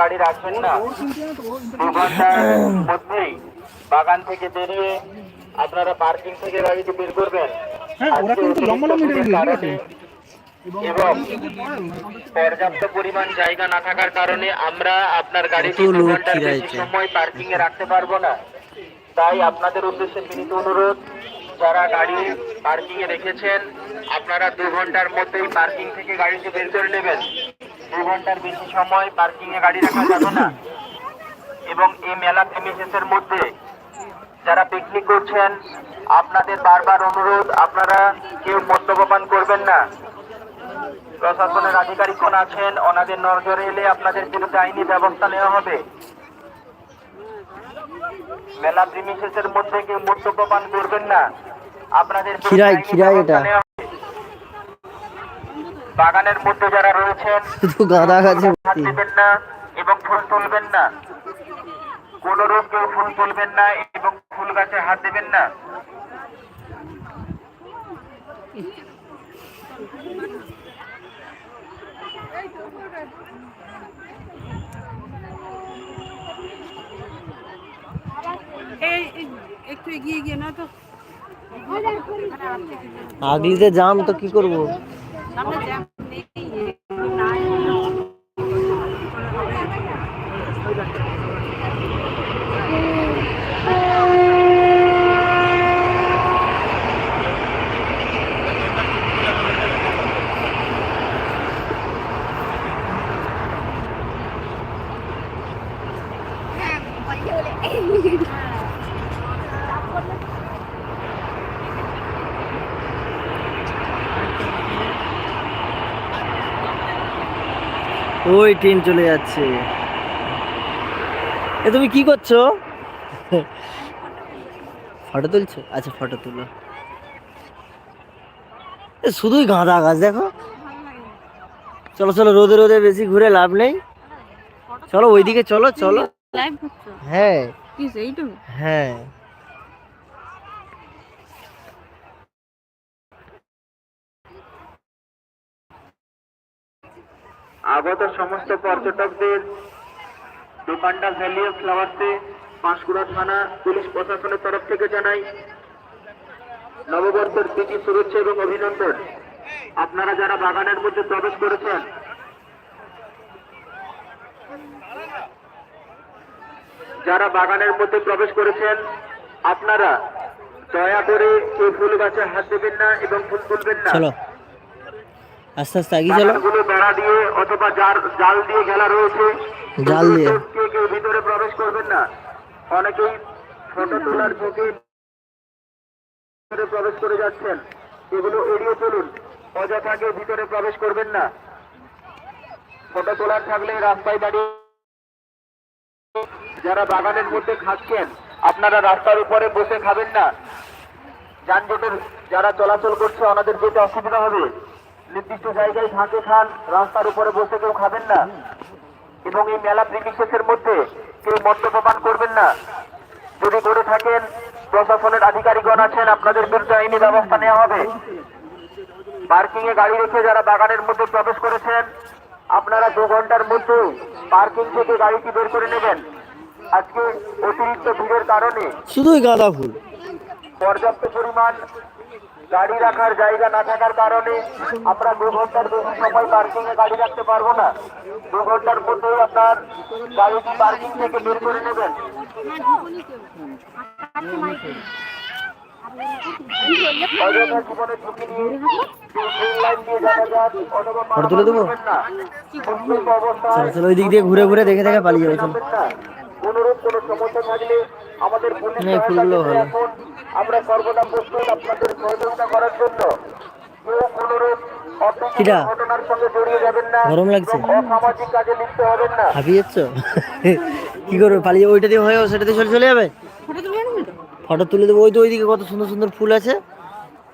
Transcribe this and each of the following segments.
গাড়ি রাখবেন না। দু ঘণ্টার মধ্যেই বাগান থেকে বেরিয়ে আপনারা পার্কিং থেকে গাড়িটি বের করবেন। হ্যাঁ এবং পর্যাপ্ত পরিমাণ জায়গা না থাকার কারণে আমরা আপনার গাড়িটি দু ঘণ্টার বেশি সময় পার্কিং এ রাখতে পারব না। তাই আপনাদের উদ্দেশ্যে বিনীত অনুরোধ যারা গাড়ি পার্কিং এ রেখেছেন আপনারা দু ঘণ্টার মধ্যেই পার্কিং থেকে গাড়িটি বের করে নেবেন। দু ঘণ্টার বেশি সময় পার্কিং এ গাড়ি রাখা যাবে না এবং এই মেলা প্রেমিসেসের মধ্যে যারা পিকনিক করছেন আপনাদের বারবার অনুরোধ আপনারা কেউ মদ্যপান করবেন না প্রশাসনের আধিকারিকগণ আছেন ওনাদের নজরে এলে আপনাদের বিরুদ্ধে আইনি ব্যবস্থা নেওয়া হবে মেলা প্রিমিসেসের মধ্যে কেউ মদ্যপান করবেন না আপনাদের। নেওয়া। বাগানের মধ্যে যারা রয়েছেন শুধু গাঁদা গাছে। দিবেন না এবং ফুল তুলবেন না। কোন রূপ কেউ ফুল তুলবেন না এবং ফুল গাছে হাত দেবেন না। একটু এগিয়ে গিয়ে না তো। আগলিতে জাম তো কি করব? Nón 样 ওই ট্রেন চলে যাচ্ছে। এ তুমি কি করছ? ফটো তুলছো? আচ্ছা ফটো তুলো। এ শুধুই গাঁদা গাছ দেখো। চলো চলো রোদে রোদে বেশি ঘুরে লাভ নেই। চলো ওইদিকে চলো চলো। হ্যাঁ। হ্যাঁ। আগত সমস্ত পর্যটকদের দোকানটা ভ্যালি অফ ফ্লাওয়ার্সে পাঁশকুড়া থানা পুলিশ প্রশাসনের তরফ থেকে জানাই নববর্ষের প্রীতি, শুভেচ্ছা এবং অভিনন্দন। আপনারা যারা বাগানের মধ্যে প্রবেশ করেছেন, যারা বাগানের মধ্যে প্রবেশ করেছেন, আপনারা দয়া করে কেউ ফুল গাছে হাত দেবেন না এবং ফুল তুলবেন না। আস্তে আস্তে এগিয়ে চলো। বেড়া দিয়ে অথবা জাল জাল দিয়ে ঘেরা রয়েছে। জাল দিয়ে। কেউ ভিতরে প্রবেশ করবেন না। অনেকেই ফটো তোলার ঝুঁকি ভিতরে প্রবেশ করে যাচ্ছেন। এগুলো এড়িয়ে চলুন। অযথা কেউ ভিতরে প্রবেশ করবেন না। ফটো তোলার থাকলে রাস্তায় দাঁড়িয়ে যারা বাগানের মধ্যে খাচ্ছেন আপনারা রাস্তার উপরে বসে খাবেন না। যানজটের যারা চলাচল করছে ওনাদের যেতে অসুবিধা হবে। নির্দিষ্ট জায়গায় ফাঁকে খান রাস্তার উপরে বসে কেউ খাবেন না। এবং এই মেলা প্রিমিসেসের মধ্যে কেউ মদ্যপান করবেন না। যদি করে থাকেন প্রশাসনের আধিকারিকগণ আছেন আপনাদের বিরুদ্ধে আইনি ব্যবস্থা নেওয়া হবে। পার্কিং এ গাড়ি রেখে যারা বাগানের মধ্যে প্রবেশ করেছেন আপনারা দু ঘণ্টার মধ্যে পার্কিং থেকে গাড়িটি বের করে নেবেন। আজকে অতিরিক্ত ভিড়ের কারণে শুধুই গাঁদা ফুল। পর্যাপ্ত পরিমাণ গাড়ি রাখার জায়গা না থাকার কারণে আমরা দু ঘণ্টার বেশি সময় পার্কিং এ গাড়ি রাখতে পারব না। দু ঘণ্টার মধ্যেই আপনার গাড়িটি পার্কিং থেকে বের করে নেবেন? ফটো তুলে দেবো? চলো ওই দিক দিয়ে ঘুরে ঘুরে দেখে দেখে পালিয়ে যাবে না। কোনো সমস্যা থাকলে আমাদের পুলিশ ভালো। এখন আমরা সর্বদা প্রস্তুত আপনাদের সহযোগিতা করার জন্য। কেউ কোনরূপ ঘটনার সঙ্গে জড়িয়ে যাবেন না গরম লাগছে? এবং অসামাজিক কাজে লিপ্ত হবেন না। হাঁপিয়ে কি করবে? পালিয়ে ওইটা দিয়ে হয়ে সেটা দিয়ে চলে চলে যাবে? ফটো তুলে দেবো। ওই তো ওইদিকে কত সুন্দর সুন্দর ফুল আছে।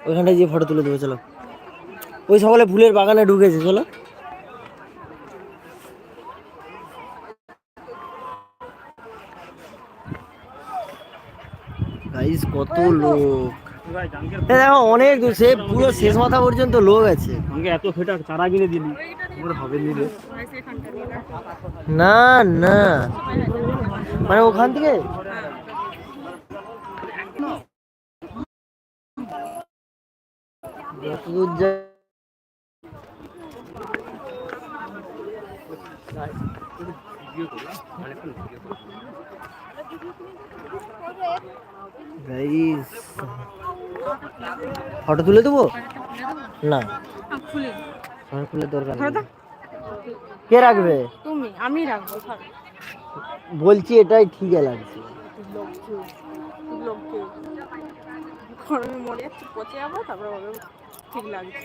ওইখানটায় গিয়ে ফটো তুলে দেবো চলো। ওই সকালে ফুলের বাগানে ঢুকেছে চলো। গাইস কত লোক। দেখো অনেক দূর সে পুরো শেষ মাথা পর্যন্ত লোক আছে। আমাকে এত সেটা চারা কিনে দিলি। না না মানে ওখান থেকে? যতদূর যা- ফটো তুলে দেবো? না। খুলে ফটো তুলে দরকার। কে রাখবে? তুমি আমি রাখব বলছি এটাই ঠিক লাগছে। মরে পচে যাব তারপরে ঠিক লাগছে।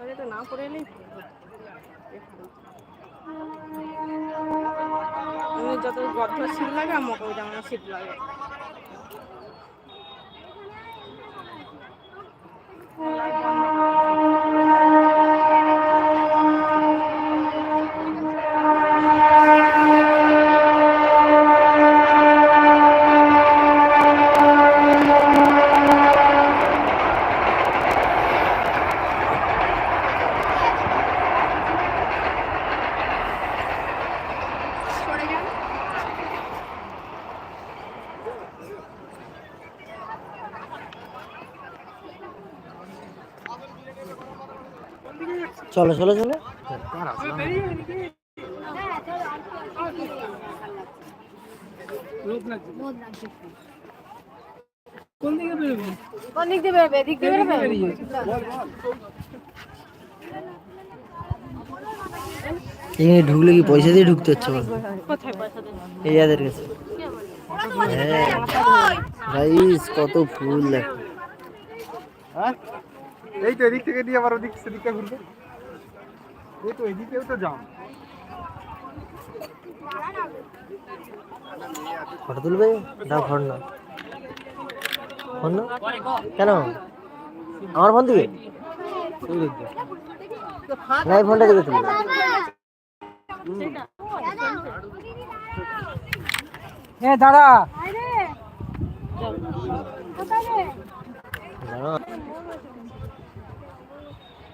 আরে তো না পড়ে এলেই। আমি যত গর্ত শীত লাগে আমাকে ওই জামা শীত লাগে চলো চলো চলো। কোন দিক দিয়ে বেরোবে? এদিক দিয়ে বেরোবে? এখানে ঢুকলে কি পয়সা দিয়ে ঢুকতে হচ্ছে বলো? এই যাদের কাছে। হ্যাঁ। গাইস কত ফুল দেখো। এই তো এদিক থেকে দিয়ে আবার ওদিক সেদিকটা ঘুরবে। এই তো এদিকেও তো যাও। ফটো তুলবে? দাও ফোন না। ফোন না? কেন? আমার ফোন থেকে না এই ফোনটা থেকে তুলবে হ্যাঁ দাদা জানো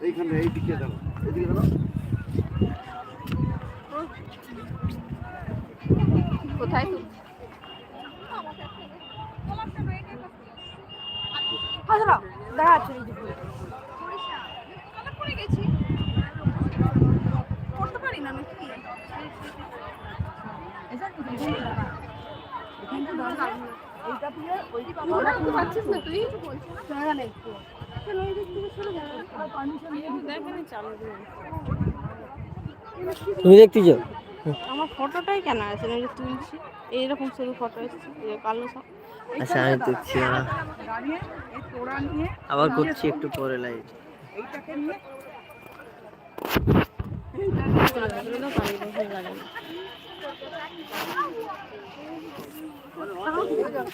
এইখানে এই দিকে দাও এদিকে দাও কোথায় দেখা যাচ্ছে করতে পারি না নাকি পাচ্ছিস না তুই? তুমি দেখতেছো আমার ফটোটাই কেন আছে? না তুলছি? এইরকম শুধু ফটো এসেছে কালো সব। আচ্ছা আমি দেখছি আবার। করছি একটু পরে লাইভ এগুলো তো পারি না, ভালো লাগে 我打